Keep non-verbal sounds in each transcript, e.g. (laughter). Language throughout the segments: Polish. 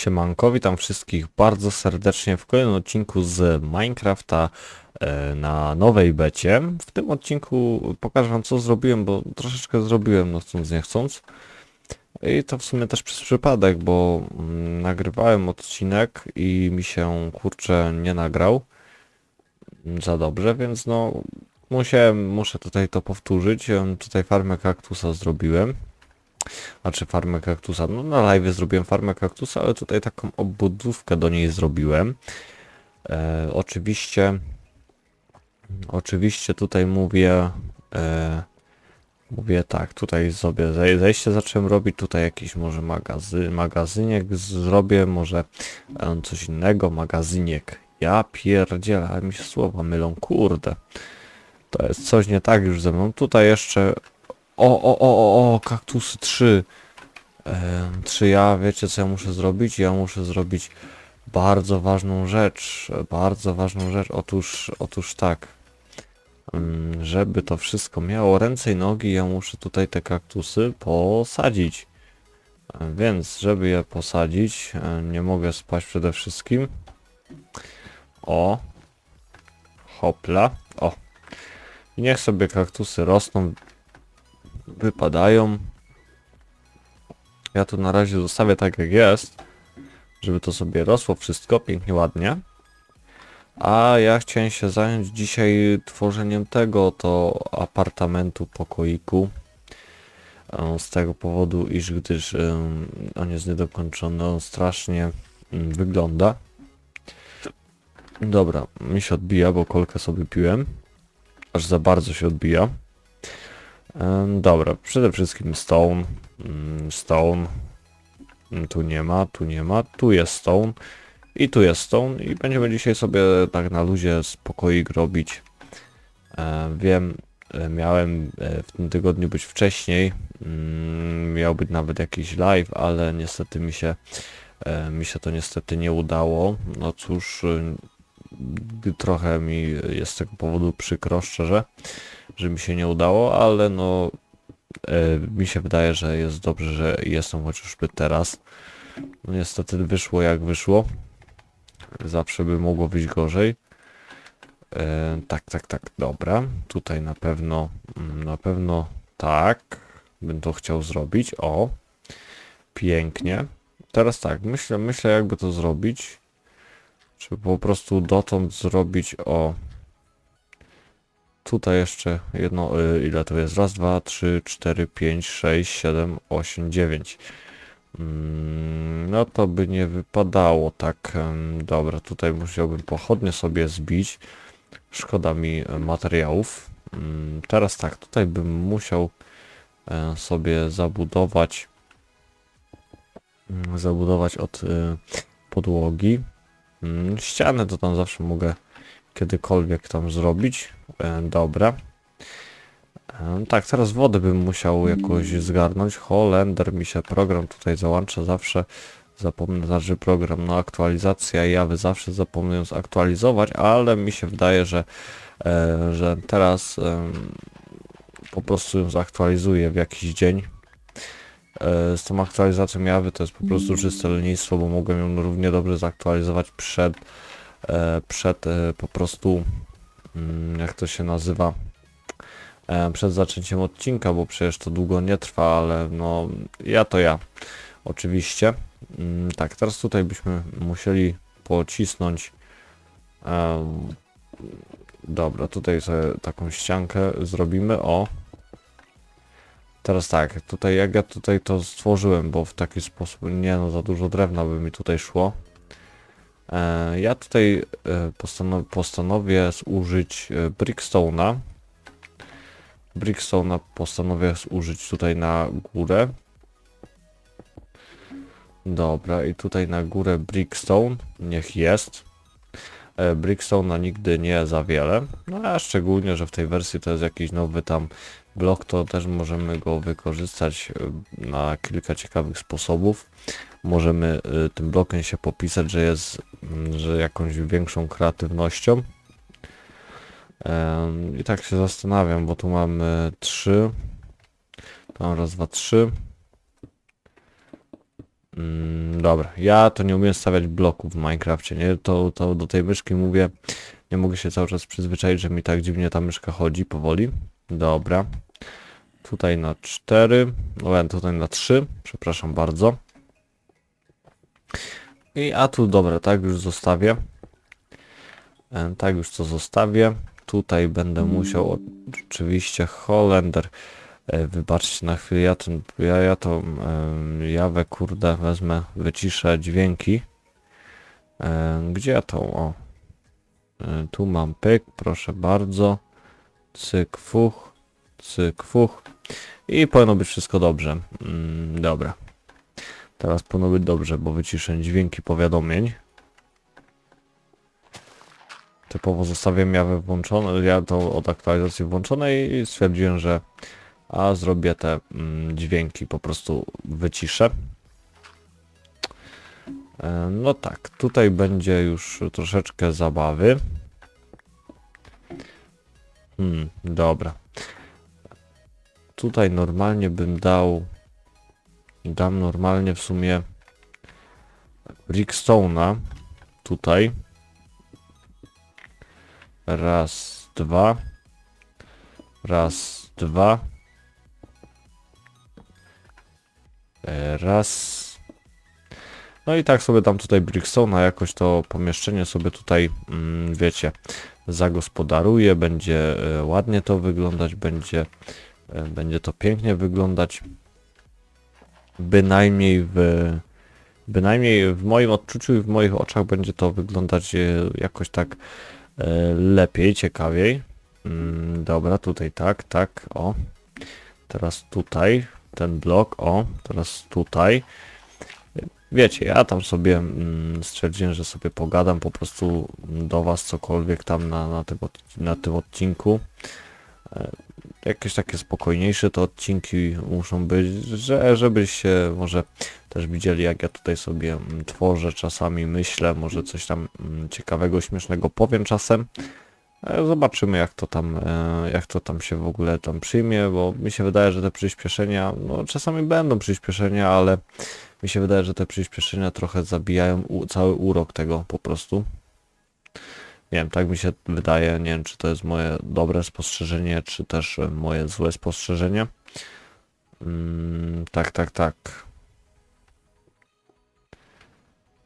Siemanko, witam wszystkich bardzo serdecznie w kolejnym odcinku z Minecrafta e, na nowej becie. W tym odcinku pokażę wam co zrobiłem, bo troszeczkę zrobiłem no chcąc nie chcąc. I to w sumie też przez przypadek, bo mm, nagrywałem odcinek i mi się kurczę nie nagrał za dobrze, więc no musiałem, muszę tutaj to powtórzyć. Tutaj farmę kaktusa zrobiłem. Znaczy farmę kaktusa. No na live zrobiłem farmę kaktusa, ale tutaj taką obudówkę do niej zrobiłem. E, oczywiście oczywiście tutaj mówię e, mówię tak, tutaj sobie zej- zejście zacząłem robić, tutaj jakiś może magazy, magazyniek zrobię, może e, coś innego, magazyniek. Ja pierdzielę, ale mi się słowa mylą, kurde. To jest coś nie tak już ze mną. Tutaj jeszcze o, o, o, o, o, kaktusy 3. Em, Czy ja, wiecie co ja muszę zrobić? Ja muszę zrobić bardzo ważną rzecz. Bardzo ważną rzecz. Otóż, otóż tak. Żeby to wszystko miało ręce i nogi, ja muszę tutaj te kaktusy posadzić. Więc, żeby je posadzić, nie mogę spać przede wszystkim. O. Hopla. O. Niech sobie kaktusy rosną, wypadają. Ja tu na razie zostawię tak jak jest, żeby to sobie rosło wszystko pięknie, ładnie. A ja chciałem się zająć dzisiaj tworzeniem tego to apartamentu, pokoiku. E, Z tego powodu, iż gdyż em, on jest niedokończony, on strasznie mm, wygląda. Dobra, mi się odbija, bo kolkę sobie piłem. Aż za bardzo się odbija. Dobra, przede wszystkim stone. Mm, Stone. Mm, Tu nie ma, tu nie ma, tu jest stone. I tu jest stone. I będziemy dzisiaj sobie tak na luzie spokoik robić. E, wiem, e, miałem e, w tym tygodniu być wcześniej. Mm, Miał być nawet jakiś live, ale niestety mi się mi się to niestety nie udało. No cóż, y, trochę mi jest z tego powodu przykro, szczerze że mi się nie udało, ale no e, mi się wydaje, że jest dobrze, że jestem chociażby teraz. No niestety wyszło jak wyszło. Zawsze by mogło wyjść gorzej. E, tak, tak, tak, dobra. Tutaj na pewno, mm, na pewno tak. Bym to chciał zrobić. O. Pięknie. Teraz tak, myślę, myślę jakby to zrobić. Czy po prostu dotąd zrobić o Tutaj jeszcze jedno, y, ile to jest? Raz, dwa, trzy, cztery, pięć, sześć, siedem, osiem, dziewięć. Mm, No to by nie wypadało tak. Dobra, tutaj musiałbym pochodnie sobie zbić. Szkoda mi e, materiałów. Mm, Teraz tak, tutaj bym musiał e, sobie zabudować mm, zabudować od y, podłogi. Ścianę to tam zawsze mogę kiedykolwiek tam zrobić. E, dobra. E, tak, teraz wodę bym musiał jakoś zgarnąć. Holender mi się program tutaj załącza zawsze. Zapomnę, znaczy program, no aktualizacja Jawy zawsze zapomnę zaktualizować, ale mi się wydaje, że, e, że teraz em, po prostu ją zaktualizuję w jakiś dzień. E, z tą aktualizacją Jawy to jest po prostu czyste lenistwo, bo mogłem ją równie dobrze zaktualizować przed, e, przed e, po prostu mm, jak to się nazywa e, przed zaczęciem odcinka, bo przecież to długo nie trwa, ale no ja to ja oczywiście. Mm, tak, teraz tutaj byśmy musieli pocisnąć dobra, tutaj sobie taką ściankę zrobimy, o. Teraz tak, tutaj jak ja tutaj to stworzyłem, bo w taki sposób, nie no, za dużo drewna by mi tutaj szło. E, Ja tutaj e, postanow postanowię zużyć e, Brickstone'a. Brickstone'a postanowię zużyć tutaj na górę. Dobra, i tutaj na górę Brickstone niech jest. E, Brickstone'a nigdy nie za wiele. No a szczególnie, że w tej wersji to jest jakiś nowy tam blok, to też możemy go wykorzystać e, na kilka ciekawych sposobów. Możemy e, tym blokiem się popisać, że jest mm, że jakąś większą kreatywnością. I tak się zastanawiam, bo tu mamy trzy. Tu mam raz, dwa, trzy. Mm, dobra, ja to nie umiem stawiać bloków w Minecrafcie, nie? To, to do tej myszki mówię, nie mogę się cały czas przyzwyczaić, że mi tak dziwnie ta myszka chodzi powoli. Dobra. Tutaj na 4, no tutaj na 3, przepraszam bardzo. I a tu dobra, tak już zostawię. E, Tak już to zostawię. Tutaj będę musiał oczywiście Holender. E, Wybaczcie na chwilę, ja, ten, ja, ja to e, jawę kurde wezmę, wyciszę dźwięki. E, Gdzie ja to? O. E, Tu mam pyk, proszę bardzo. Cyk, fuch. Cyk, fuch. I powinno być wszystko dobrze. Mm, dobra. Teraz powinno być dobrze, bo wyciszę dźwięki powiadomień. Typowo zostawiam jawę włączone, ja to od aktualizacji włączone i stwierdziłem, że a zrobię te mm, dźwięki, po prostu wyciszę. E, No tak, tutaj będzie już troszeczkę zabawy. Hmm, dobra. Tutaj normalnie bym dał... Dam normalnie w sumie Rickstone'a tutaj. Raz, dwa. Raz, dwa. Raz. No i tak sobie dam tutaj Brickstone'a, jakoś to pomieszczenie sobie tutaj, mm, wiecie, zagospodaruję, będzie e, ładnie to wyglądać, będzie, e, będzie to pięknie wyglądać. Bynajmniej w, bynajmniej w moim odczuciu i w moich oczach będzie to wyglądać e, jakoś tak lepiej, ciekawiej. Mm, dobra, tutaj tak, tak, o. Teraz tutaj, ten blok, o, teraz tutaj. Wiecie, ja tam sobie mm, stwierdziłem, że sobie pogadam po prostu do was cokolwiek tam na, na, tym, na tym odcinku. E, Jakieś takie spokojniejsze to odcinki muszą być, że, żebyście może też widzieli jak ja tutaj sobie mm, tworzę, czasami myślę, może coś tam mm, ciekawego, śmiesznego powiem czasem. E, Zobaczymy jak to tam, e, jak to tam się w ogóle tam przyjmie, bo mi się wydaje, że te przyspieszenia, no czasami będą przyspieszenia, ale mi się wydaje, że te przyspieszenia trochę zabijają cały urok tego po prostu. Nie wiem, tak mi się wydaje, nie wiem czy to jest moje dobre spostrzeżenie, czy też moje złe spostrzeżenie. Mm, tak, tak, tak.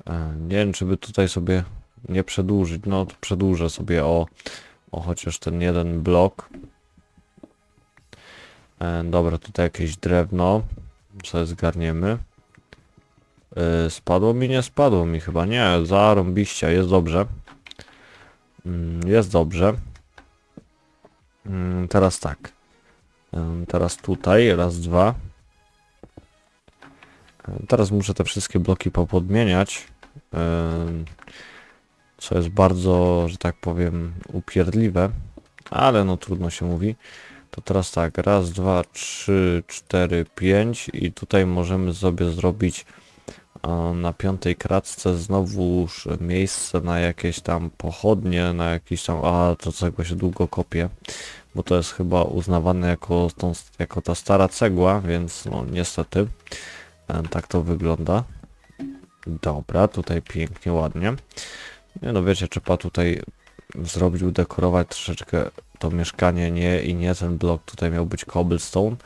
E, Nie wiem, czy by tutaj sobie nie przedłużyć. No, to przedłużę sobie o, o chociaż ten jeden blok. E, dobra, tutaj jakieś drewno. Co zgarniemy. E, spadło mi? Nie spadło mi chyba. Nie, zarąbiście, jest dobrze. Mm, Jest dobrze. Mm, Teraz tak. Em, Teraz tutaj, raz, dwa. Em, Teraz muszę te wszystkie bloki popodmieniać. em, Co jest bardzo, że tak powiem, upierdliwe. Ale no trudno się mówi. To teraz tak, raz, dwa, trzy, cztery, pięć i tutaj możemy sobie zrobić na piątej kratce znowuż miejsce na jakieś tam pochodnie, na jakiś tam, a to cegła się długo kopie, bo to jest chyba uznawane jako, tą, jako ta stara cegła, więc no niestety e, tak to wygląda. Dobra, tutaj pięknie, ładnie. Nie no wiecie, trzeba tutaj zrobić, udekorować troszeczkę to mieszkanie, nie i nie ten blok, tutaj miał być cobblestone.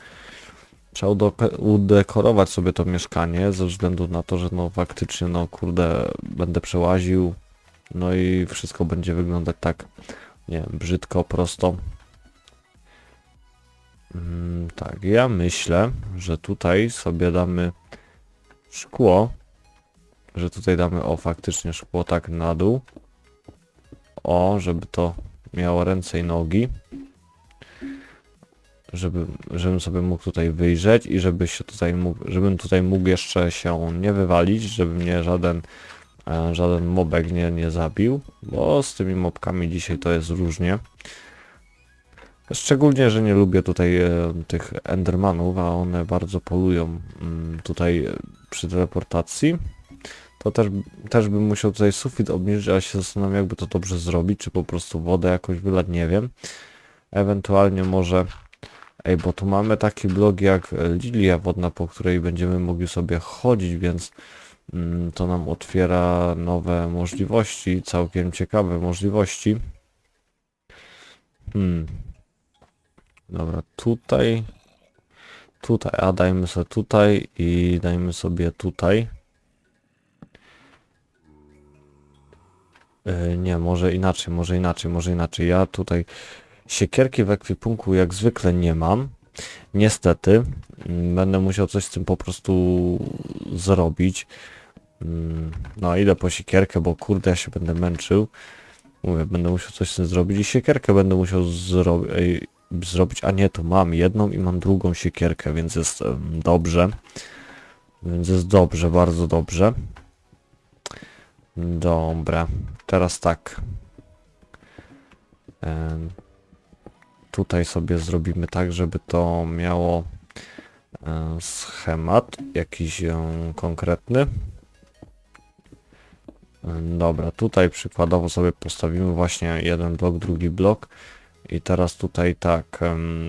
Trzeba udekorować sobie to mieszkanie ze względu na to, że no faktycznie no kurde będę przełaził no i wszystko będzie wyglądać tak nie wiem, brzydko, prosto. Mm, tak, ja myślę, że tutaj sobie damy szkło, że tutaj damy o faktycznie szkło tak na dół. O, żeby to miało ręce i nogi żeby, żebym sobie mógł tutaj wyjrzeć i żeby się tutaj mógł, żebym tutaj mógł jeszcze się nie wywalić, żeby mnie żaden, e, żaden mobek nie, nie zabił, bo z tymi mobkami dzisiaj to jest różnie. Szczególnie, że nie lubię tutaj e, tych endermanów, a one bardzo polują mm, tutaj przy teleportacji. To też, też bym musiał tutaj sufit obniżyć, ale się zastanawiam jakby to dobrze zrobić, czy po prostu wodę jakoś wylać, nie wiem. Ewentualnie może Ej, bo tu mamy taki blok jak e, lilia wodna, po której będziemy mogli sobie chodzić, więc mm, to nam otwiera nowe możliwości, całkiem ciekawe możliwości. Hmm. Dobra, tutaj. Tutaj, a dajmy sobie tutaj i dajmy sobie tutaj. Nie, może inaczej, może inaczej, może inaczej. Ja tutaj siekierki w ekwipunku jak zwykle nie mam. Niestety, mm, będę musiał coś z tym po prostu zrobić. Mm, No, idę po siekierkę, bo kurde, ja się będę męczył. Mówię, będę musiał coś z tym zrobić i siekierkę będę musiał zro zrobić. A nie, to mam jedną i mam drugą siekierkę, więc jest dobrze. Więc jest dobrze, bardzo dobrze. Dobra, teraz tak. Em, Tutaj sobie zrobimy tak, żeby to miało e, schemat jakiś e, konkretny. E, Dobra, tutaj przykładowo sobie postawimy właśnie jeden blok, drugi blok i teraz tutaj tak,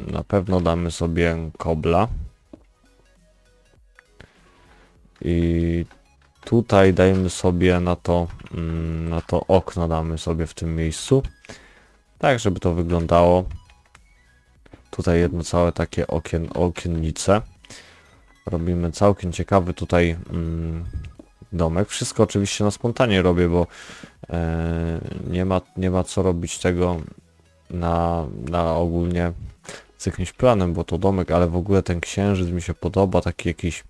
na pewno damy sobie kobla i tutaj dajemy sobie na to, mm, na to okno damy sobie w tym miejscu, tak żeby to wyglądało. Tutaj jedno całe takie okien, okiennice. Robimy całkiem ciekawy tutaj mm, domek. Wszystko oczywiście na spontanie robię, bo e, nie, ma, nie ma co robić tego na, na ogólnie z jakimś planem, bo to domek, ale w ogóle ten księżyc mi się podoba, taki jakiś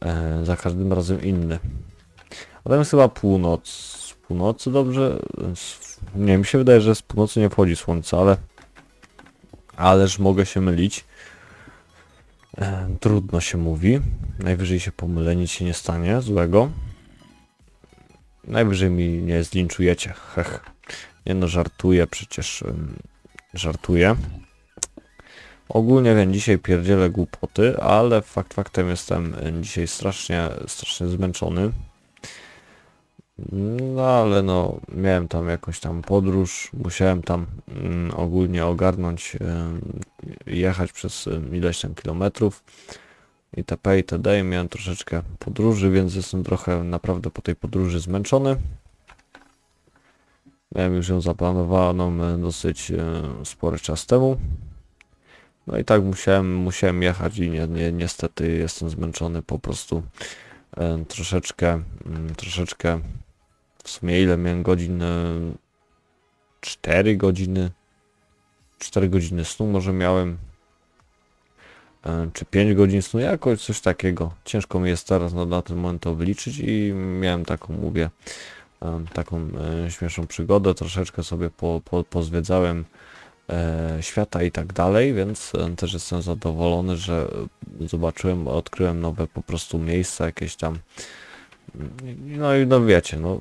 e, za każdym razem inny. A tam jest chyba północ. Z północy dobrze? Z- Nie, mi się wydaje, że z północy nie wchodzi słońce, ale Ależ mogę się mylić. E, trudno się mówi. Najwyżej się pomylę, nic się nie stanie złego. Najwyżej mi nie zlinczujecie. Hech. Nie no, żartuję przecież. żartuję. Ogólnie wiem, dzisiaj pierdzielę głupoty, ale fakt faktem jestem dzisiaj strasznie, strasznie zmęczony. No ale no, miałem tam jakąś tam podróż, musiałem tam mm, ogólnie ogarnąć, y, jechać przez y, ileś tam kilometrów itp. itd. Miałem troszeczkę podróży, więc jestem trochę naprawdę po tej podróży zmęczony. Miałem już ją zaplanowaną y, dosyć y, spory czas temu. No i tak musiałem, musiałem jechać i nie, nie, niestety jestem zmęczony po prostu y, troszeczkę, mm, troszeczkę w sumie ile miałem godzin? e, 4 godziny. 4 godziny snu może miałem. E, Czy 5 godzin snu, jakoś coś takiego. Ciężko mi jest teraz na, ten moment to wyliczyć i miałem taką, mówię, e, taką e, śmieszną przygodę. Troszeczkę sobie po, po, pozwiedzałem e, świata i tak dalej, więc e, też jestem zadowolony, że zobaczyłem, odkryłem nowe po prostu miejsca, jakieś tam. No i no wiecie, no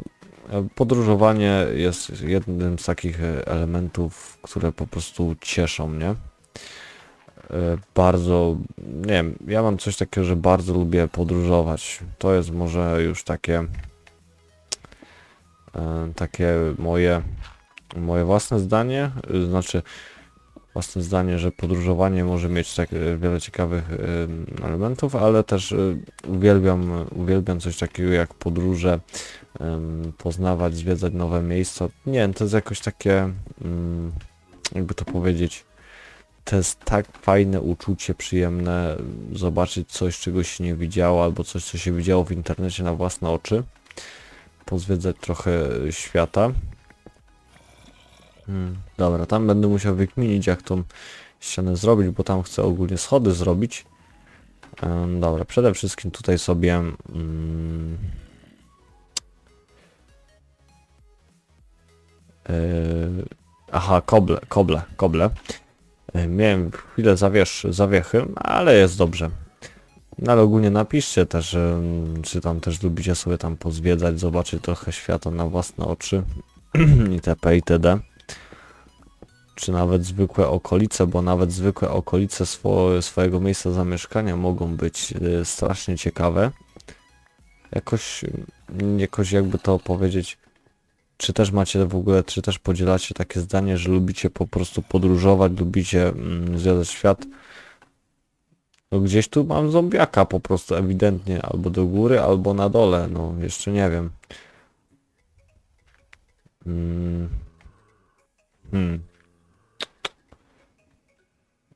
podróżowanie jest jednym z takich e, elementów, które po prostu cieszą mnie. E, Bardzo, nie wiem, ja mam coś takiego, że bardzo lubię podróżować. To jest może już takie e, takie moje moje własne zdanie, y, znaczy własne zdanie, że podróżowanie może mieć tak e, wiele ciekawych e, elementów, ale też uwielbiam, uwielbiam coś takiego jak podróże, poznawać, zwiedzać nowe miejsca. Nie wiem, to jest jakoś takie, jakby to powiedzieć, to jest tak fajne uczucie, przyjemne zobaczyć coś, czego się nie widziało, albo coś, co się widziało w internecie na własne oczy. Pozwiedzać trochę świata. Hmm, dobra, tam będę musiał wykminić, jak tą ścianę zrobić, bo tam chcę ogólnie schody zrobić. Dobra, przede wszystkim tutaj sobie... Mm, Yy, aha, koble, koble, koble. Yy, miałem chwilę zawiesz, zawiechy, ale jest dobrze. No ale ogólnie napiszcie też, ym, czy tam też lubicie sobie tam pozwiedzać, zobaczyć trochę świata na własne oczy (clears throat) itp. itd. Czy nawet zwykłe okolice, bo nawet zwykłe okolice swo swojego miejsca zamieszkania mogą być y, strasznie ciekawe. Jakoś, mm, jakoś jakby to powiedzieć, czy też macie w ogóle, czy też podzielacie takie zdanie, że lubicie po prostu podróżować, lubicie mm, zwiedzać świat, No gdzieś tu mam zombiaka po prostu ewidentnie, albo do góry, albo na dole, no jeszcze nie wiem. Mm. Hmm.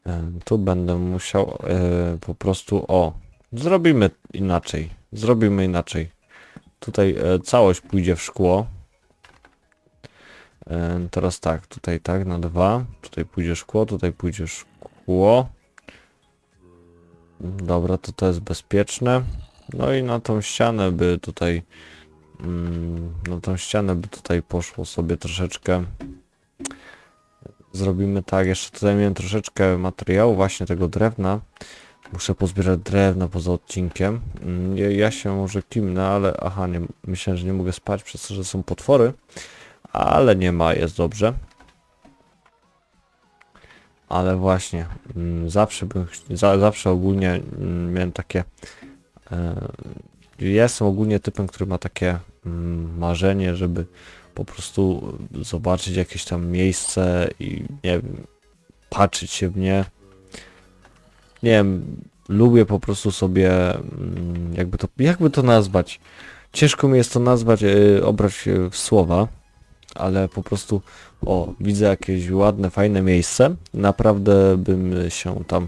E, Tu będę musiał e, po prostu, o, zrobimy inaczej, zrobimy inaczej. Tutaj e, całość pójdzie w szkło. E, teraz tak, tutaj tak, na dwa, tutaj pójdzie szkło, tutaj pójdzie szkło. Dobra, to to jest bezpieczne. No i na tą ścianę by tutaj, mm, na tą ścianę by tutaj poszło sobie troszeczkę. Zrobimy tak, jeszcze tutaj miałem troszeczkę materiału właśnie tego drewna. Muszę pozbierać drewno poza odcinkiem. Mm, Ja, się może kimnę, ale aha, nie, myślałem, że nie mogę spać przez to, że są potwory. Ale nie ma, jest dobrze. Ale właśnie, mm, zawsze bym, za, zawsze ogólnie mm, miałem takie, e, ja jestem ogólnie typem, który ma takie marzenie, żeby po prostu zobaczyć jakieś tam miejsce i nie wiem, patrzeć się w nie. Nie wiem, lubię po prostu sobie, mm, jakby to, jakby to nazwać. Ciężko mi jest to nazwać, e, obrać w słowa, ale po prostu, o, widzę jakieś ładne, fajne miejsce. Naprawdę bym się tam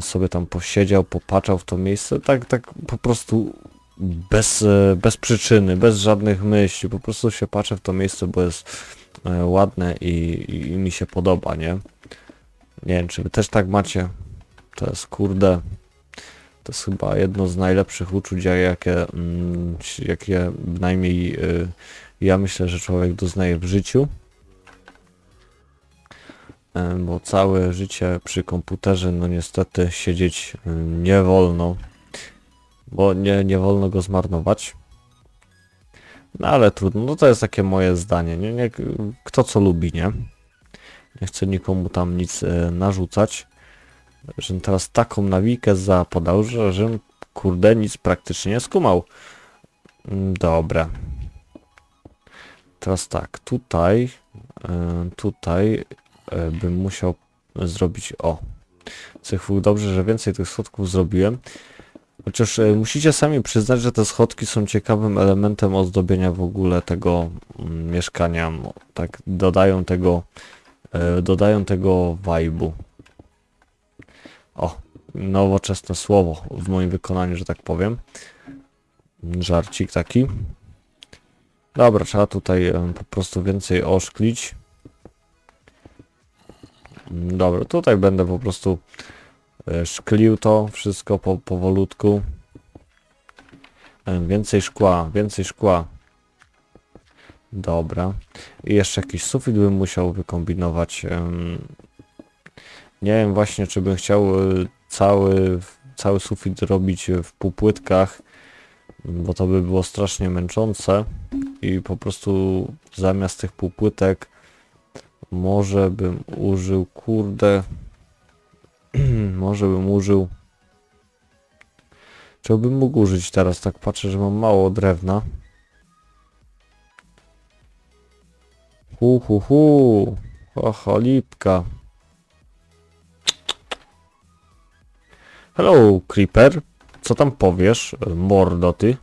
sobie tam posiedział, popatrzał w to miejsce, tak, tak po prostu bez, e, bez przyczyny, bez żadnych myśli, po prostu się patrzę w to miejsce, bo jest e, ładne i, i, i mi się podoba, nie? Nie wiem, czy wy też tak macie. To jest kurde. To jest chyba jedno z najlepszych uczuć, jakie, mm, jakie bynajmniej y, ja myślę, że człowiek doznaje w życiu. E, Bo całe życie przy komputerze, no niestety siedzieć nie wolno. Bo nie, nie wolno go zmarnować. No ale trudno, no to jest takie moje zdanie, nie? nie kto co lubi, nie? Nie chcę nikomu tam nic e, narzucać. Żebym teraz taką nawikę zapodał, że żebym kurde nic praktycznie nie skumał. Mm, Dobra. Teraz tak, tutaj, e, tutaj e, bym musiał zrobić, o, Cychwu, dobrze, że więcej tych schodków zrobiłem. Chociaż e, musicie sami przyznać, że te schodki są ciekawym elementem ozdobienia w ogóle tego mm, mieszkania. Tak dodają tego, e, dodają tego vibe'u. O, nowoczesne słowo w moim wykonaniu, że tak powiem. Żarcik taki. Dobra, trzeba tutaj em, po prostu więcej oszklić. Dobra, tutaj będę po prostu e, szklił to wszystko po, powolutku. Em, Więcej szkła, więcej szkła. Dobra. I jeszcze jakiś sufit bym musiał wykombinować. Nie wiem właśnie, czy bym chciał y, cały, cały sufit robić w półpłytkach, bo to by było strasznie męczące i po prostu zamiast tych półpłytek może bym użył, kurde, (clears throat) może bym użył, czego bym mógł użyć teraz, tak patrzę, że mam mało drewna. Hu, hu, hu, oho, lipka. Hello, Creeper. Co tam powiesz, mordo ty?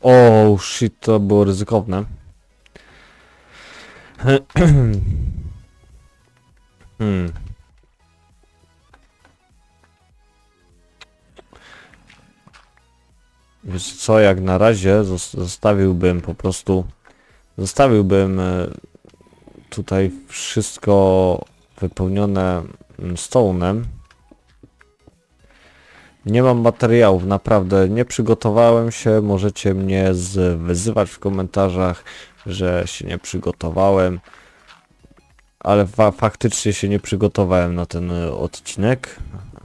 O, shit, to było ryzykowne. (clears throat) hmm. Wiesz co, jak na razie zos- zostawiłbym po prostu... Zostawiłbym e, tutaj wszystko wypełnione mm, stone'em. Nie mam materiałów, naprawdę nie przygotowałem się, możecie mnie wyzywać w komentarzach, że się nie przygotowałem, ale fa faktycznie się nie przygotowałem na ten y, odcinek.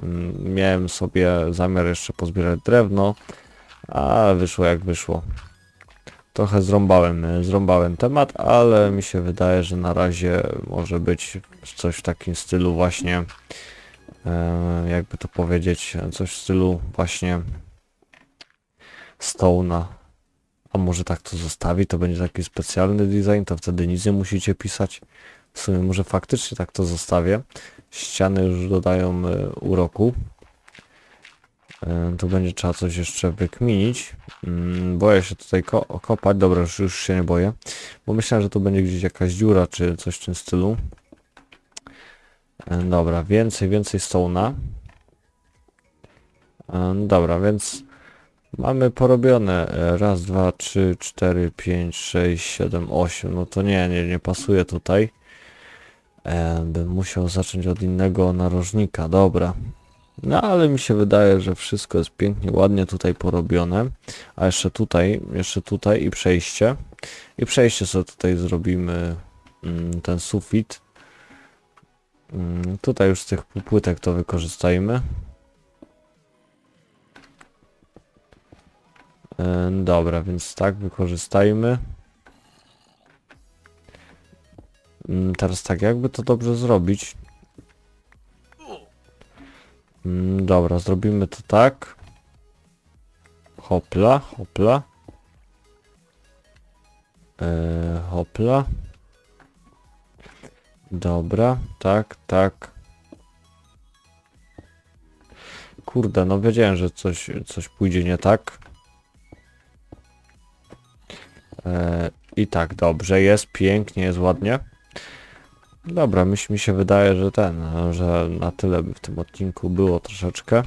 Mm, Miałem sobie zamiar jeszcze pozbierać drewno, a wyszło jak wyszło. Trochę zrąbałem, y, zrąbałem temat, ale mi się wydaje, że na razie może być coś w takim stylu właśnie, e, jakby to powiedzieć, coś w stylu właśnie Stone'a. A może tak to zostawi, to będzie taki specjalny design, to wtedy nic nie musicie pisać. W sumie może faktycznie tak to zostawię. Ściany już dodają e, uroku. E, Tu będzie trzeba coś jeszcze wykminić. Mm, Boję się tutaj ko kopać. Dobra, już, już się nie boję. Bo myślałem, że tu będzie gdzieś jakaś dziura, czy coś w tym stylu. E, Dobra, więcej, więcej stołna. E, Dobra, więc mamy porobione. E, Raz, dwa, trzy, cztery, pięć, sześć, siedem, osiem. No to nie, nie, nie pasuje tutaj. E, Bym musiał zacząć od innego narożnika. Dobra. No ale mi się wydaje, że wszystko jest pięknie, ładnie tutaj porobione. A jeszcze tutaj, jeszcze tutaj i przejście. I przejście sobie tutaj zrobimy mm, ten sufit. Mm, Tutaj już z tych płytek to wykorzystajmy. E, Dobra, więc tak wykorzystajmy. Mm, Teraz tak, jakby to dobrze zrobić? Mm, Dobra, zrobimy to tak. Hopla, hopla. E, hopla. Dobra, tak, tak. Kurde, no wiedziałem, że coś, coś pójdzie nie tak. E, I tak, dobrze, jest pięknie, jest ładnie. Dobra, mi, mi się wydaje, że ten, że na tyle by w tym odcinku było troszeczkę.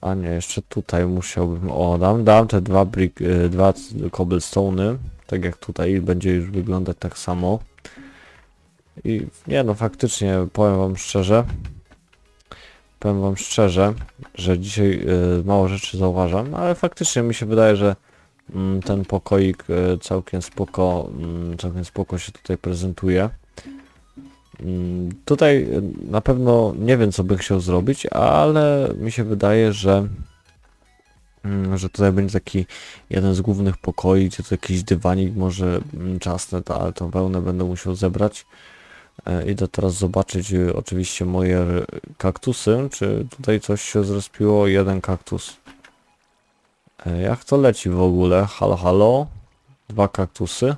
A nie, jeszcze tutaj musiałbym, o, dam, dam te dwa brick, y, dwa cobblestone'y, tak jak tutaj, będzie już wyglądać tak samo. I nie no, faktycznie, powiem wam szczerze, powiem wam szczerze, że dzisiaj y, mało rzeczy zauważam, ale faktycznie mi się wydaje, że ten pokoik y, całkiem spoko, mm, całkiem spoko się tutaj prezentuje. Mm, Tutaj y, na pewno nie wiem co bym chciał zrobić, ale mi się wydaje, że mm, że tutaj będzie taki jeden z głównych pokoi, gdzie to jakiś dywanik może mm, czasne, to, ale tą wełnę będę musiał zebrać. E, Idę teraz zobaczyć oczywiście moje kaktusy, czy tutaj coś się zrespiło, jeden kaktus. E, Jak to leci w ogóle? Halo, halo? Dwa kaktusy.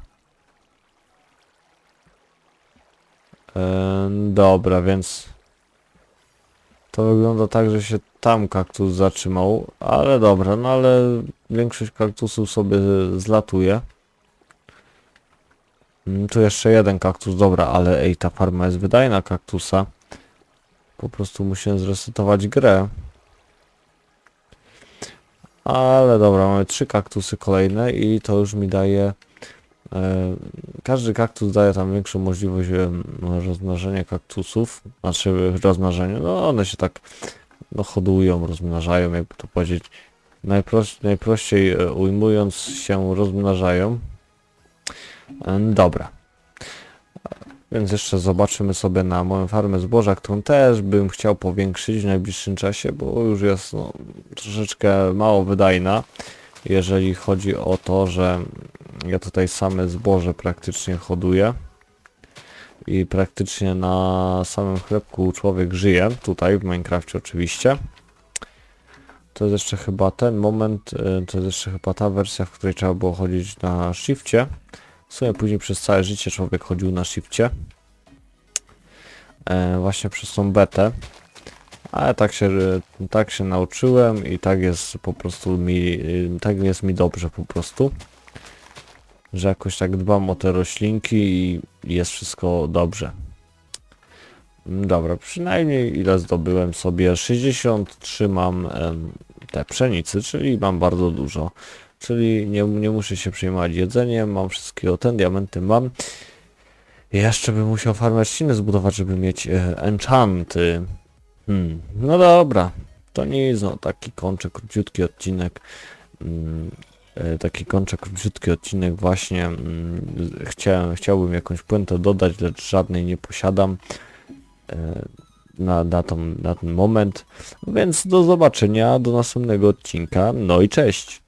E, dobra, więc to wygląda tak, że się tam kaktus zatrzymał, ale dobra, no ale większość kaktusów sobie zlatuje. Mm, Tu jeszcze jeden kaktus, dobra, ale ej, ta farma jest wydajna kaktusa. Po prostu musiałem zresetować grę. Ale dobra, mamy trzy kaktusy kolejne i to już mi daje... E, każdy kaktus daje tam większą możliwość em, rozmnażania kaktusów. Znaczy rozmnażania, no one się tak no, hodują, rozmnażają, jakby to powiedzieć. Najproś, najprościej e, ujmując się rozmnażają. E, Dobra. Więc jeszcze zobaczymy sobie na moją farmę zboża, którą też bym chciał powiększyć w najbliższym czasie, bo już jest no, troszeczkę mało wydajna, jeżeli chodzi o to, że ja tutaj same zboże praktycznie hoduję i praktycznie na samym chlebku człowiek żyje, tutaj w Minecrafcie oczywiście. To jest jeszcze chyba ten moment, y, to jest jeszcze chyba ta wersja, w której trzeba było chodzić na shifcie. W sumie później przez całe życie człowiek chodził na shifcie. E, właśnie przez tą betę. Ale tak się, tak się nauczyłem i tak jest po prostu mi, y, tak jest mi dobrze po prostu. Że jakoś tak dbam o te roślinki i jest wszystko dobrze. Mm, Dobra, przynajmniej ile zdobyłem sobie? 63 mam em, te pszenicy, czyli mam bardzo dużo. Czyli nie, nie muszę się przejmować jedzeniem, mam wszystkiego, ten diamenty mam. Jeszcze bym musiał farmę zbudować, żeby mieć e, enchanty. Hmm, no dobra, to nic, no taki kończę króciutki odcinek. Mm, e, taki kończę króciutki odcinek właśnie. Mm, chciałem, chciałbym jakąś puentę dodać, lecz żadnej nie posiadam. E, na, na, tą, na ten moment. Więc do zobaczenia, do następnego odcinka. No i cześć!